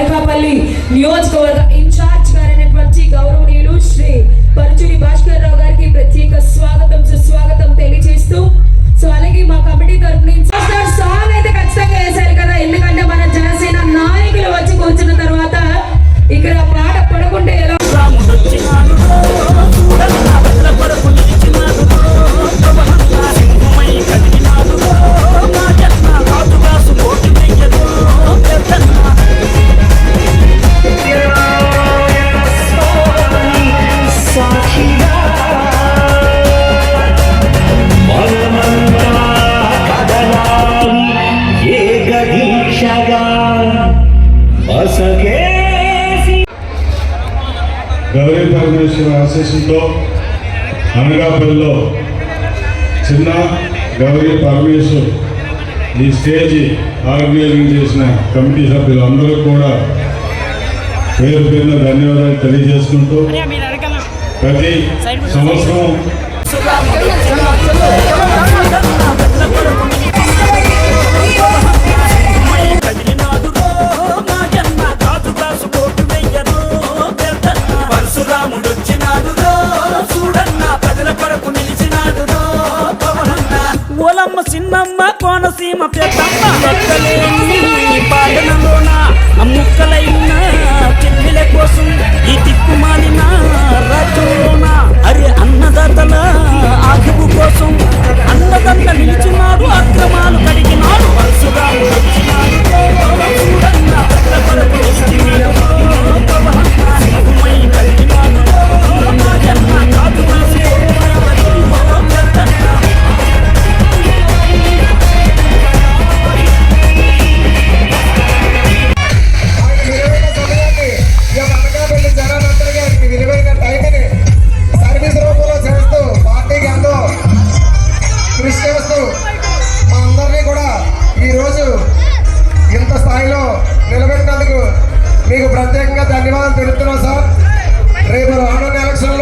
अनकापल्ली निजकवर्ग इंचार గౌరీ పరమేశ్వర ఆశీస్సుతో అనగాపల్లిలో చిన్న గౌరీ పరమేశ్వర్ ఈ stage organising చేసిన కమిటీ సభ్యులు అందరూ కూడా పేరు పేరున ధన్యవాదాలు తెలియజేసుకుంటూ ప్రతి సంవత్సరం పెద్దమ్మ కోనసీమ పెద్దమ్మ మీకు ప్రత్యేకంగా ధన్యవాదాలు తెలుపుతున్నాం సార్. రేపు రానున్న ఎలక్షన్